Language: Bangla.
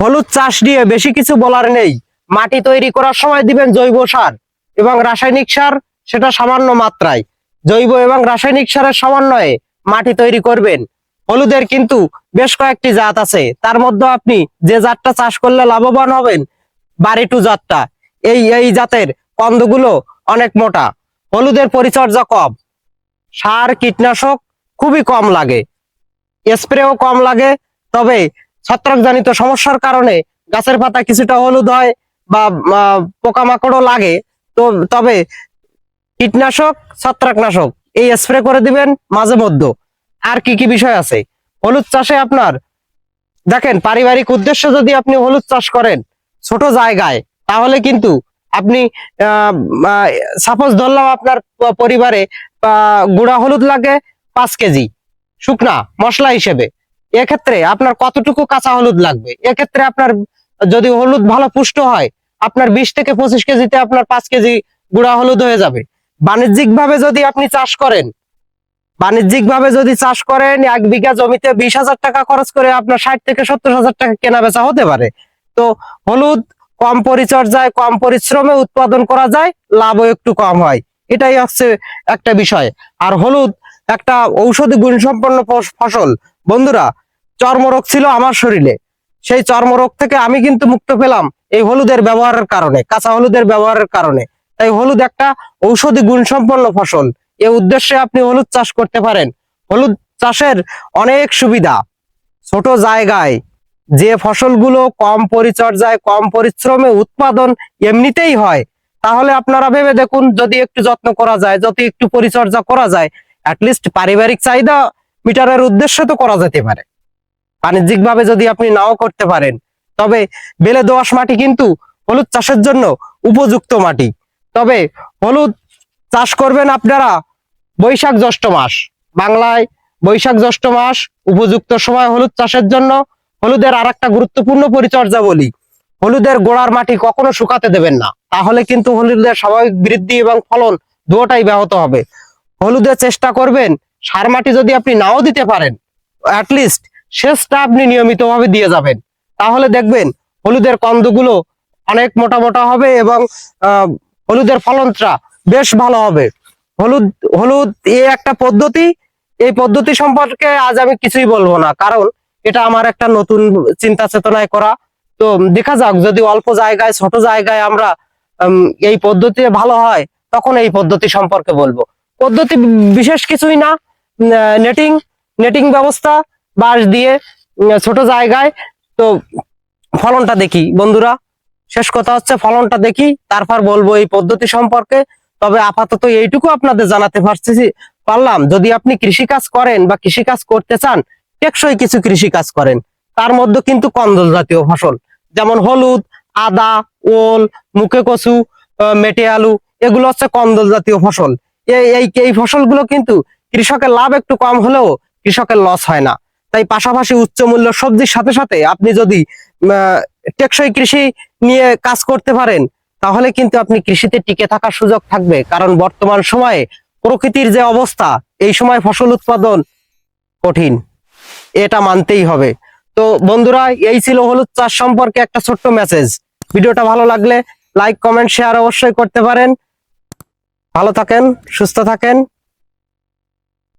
হলুদ চাষ নিয়ে বেশি কিছু বলার নেই। মাটি তৈরি করার সময় দিবেন জৈব সার এবং রাসায়নিক সার, সেটা সামান্য মাত্রায়। জৈব এবং রাসায়নিক সারের সমন্বয়ে মাটি তৈরি করবেন। হলুদের কিন্তু বেশ কয়েকটি জাত আছে। তার মধ্যে আপনি যে জাতটা চাষ করলে লাভবান হবেন বাড়িটু জাতটা। এই এই জাতের কন্দগুলো অনেক মোটা। হলুদের পরিচর্যা কম। সার, কীটনাশক খুবই কম লাগে। স্প্রেও কম লাগে। তবে ছত্রাকজনিত সমস্যার কারণে গাছের পাতা কিছুটা হলুদ হয় বা পোকামাকড়ও লাগে। তো তবে কীটনাশক, ছত্রাকনাশক, এই স্প্রে করে দিবেন মাঝে মধ্যে। আর কি কি বিষয় আছে? হলুদ চাষে আপনার, দেখেন, পারিবারিক উদ্দেশ্যে যদি আপনি হলুদ চাষ করেন ছোট জায়গায়, তাহলে কিন্তু আপনি সাপোজ ধরলাম আপনার পরিবারে গুঁড়া হলুদ লাগে পাঁচ কেজি, শুকনা মশলা হিসেবে। এক্ষেত্রে আপনার কতটুকু কাঁচা হলুদ লাগবে? এক্ষেত্রে আপনার যদি হলুদ ভালো পুষ্ট হয়, আপনার বিশ থেকে পঁচিশ কেজিতে আপনার পাঁচ কেজি গুঁড়া হলুদ হয়ে যাবে। বাণিজ্যিক ভাবে যদি আপনি চাষ করেন বাণিজ্যিক ভাবে যদি চাষ করেন, এক বিঘা জমিতে বিশ হাজার টাকা খরচ করে আপনার ষাট থেকে সত্তর হাজার টাকা কেনা বেচা হতে পারে। তো হলুদ কম পরিচর্যায়, কম পরিশ্রমে উৎপাদন করা যায়, লাভও একটু কম হয়। এটাই হচ্ছে একটা বিষয়। আর হলুদ একটা ঔষধি গুণসম্পন্ন ফস- ফসল। বন্ধুরা, চর্মরোগ ছিল আমার শরীরে। সেই চর্মরোগ থেকে আমি কিন্তু মুক্ত পেলাম এই হলুদের ব্যবহারের কারণে, কাঁচা হলুদের ব্যবহারের কারণে। তাই হলুদ একটা ঔষধি গুণসম্পন্ন ফসল। এ উদ্দেশ্যে আপনি হলুদ চাষ করতে পারেন। হলুদ চাষের অনেক সুবিধা। ছোট জায়গায় যে ফসলগুলো কম পরিচর্যায়, কম পরিশ্রমে উৎপাদন এমনিতেই হয়, তাহলে আপনারা ভেবে দেখুন, যদি একটু যত্ন করা যায়, যদি একটু পরিচর্যা করা যায় অ্যাটলিস্ট পারিবারিক চাহিদা মিটারের উদ্দেশ্য তো করা যেতে পারে। বাণিজ্যিক ভাবে যদি আপনি নাও করতে পারেন, তবে বেলে দোআঁশ মাটি কিন্তু হলুদ চাষের জন্য উপযুক্ত মাটি। তবে হলুদ চাষ করবেন আপনারা বৈশাখ জ্যৈষ্ঠ মাস। বাংলায় বৈশাখ জ্যৈষ্ঠ মাস উপযুক্ত সময় হলুদ চাষের জন্য হলুদের আর একটা গুরুত্বপূর্ণ পরিচর্যা বলি। হলুদের গোড়ার মাটি কখনো শুকাতে দেবেন না। তাহলে কিন্তু হলুদের স্বাভাবিক বৃদ্ধি এবং ফলন দুটাই ব্যাহত হবে। হলুদের চেষ্টা করবেন সার মাটি যদি আপনি নাও দিতে পারেন অ্যাটলিস্ট শেষটা আপনি নিয়মিতভাবে দিয়ে যাবেন। তাহলে দেখবেন হলুদের কন্দগুলো অনেক মোটা মোটা হবে এবং হলুদের ফলনটা বেশ ভালো হবে। হলুদ হলুদ এ একটা পদ্ধতি, এই পদ্ধতি সম্পর্কে আজ আমি কিছুই বলব না, কারণ এটা আমার একটা নতুন চিন্তা চেতনায় করা। তো দেখা যাক, যদি অল্প জায়গায়, ছোট জায়গায় আমরা এই পদ্ধতি ভালো হয়, তখন এই পদ্ধতি সম্পর্কে বলব। পদ্ধতি বিশেষ কিছুই না নেটিং নেটিং ব্যবস্থা, বাঁশ দিয়ে ছোট জায়গায়। তো ফলনটা দেখি, বন্ধুরা। শেষ কথা হচ্ছে ফলনটা দেখি, তারপর বলব এই পদ্ধতি সম্পর্কে। তবে আপাতত এইটুকু আপনাদের জানাতে পারছি পারলাম। যদি আপনি কৃষিকাজ করেন বা কৃষিকাজ করতে চান, টেকসই কিছু কৃষিকাজ করেন। তার মধ্যে কিন্তু কন্দল জাতীয় ফসল, যেমন হলুদ, আদা, ওল, মুখে কচু মেটে আলু, এগুলো হচ্ছে কন্দল জাতীয় ফসল। এই এই ফসলগুলো কিন্তু কৃষকের লাভ একটু কম হলেও কৃষকের লস হয় না। তাই পাশাপাশি উচ্চ মূল্য সবজির সাথে সাথে আপনি যদি টেকসই কৃষি নিয়ে কাজ করতে পারেন, তাহলে কিন্তু আপনি কৃষিতে টিকে থাকার সুযোগ থাকবে। কারণ বর্তমান সময়ে প্রকৃতির যে অবস্থা, এই সময় ফসল উৎপাদন কঠিন। এটা মানতেই হবে। তো বন্ধুরা, এই ছিল হলুদ চাষ সম্পর্কে একটা ছোট্ট মেসেজ ভিডিওটা ভালো লাগলে লাইক কমেন্ট শেয়ার অবশ্যই করতে পারেন। ভালো থাকেন, সুস্থ থাকেন।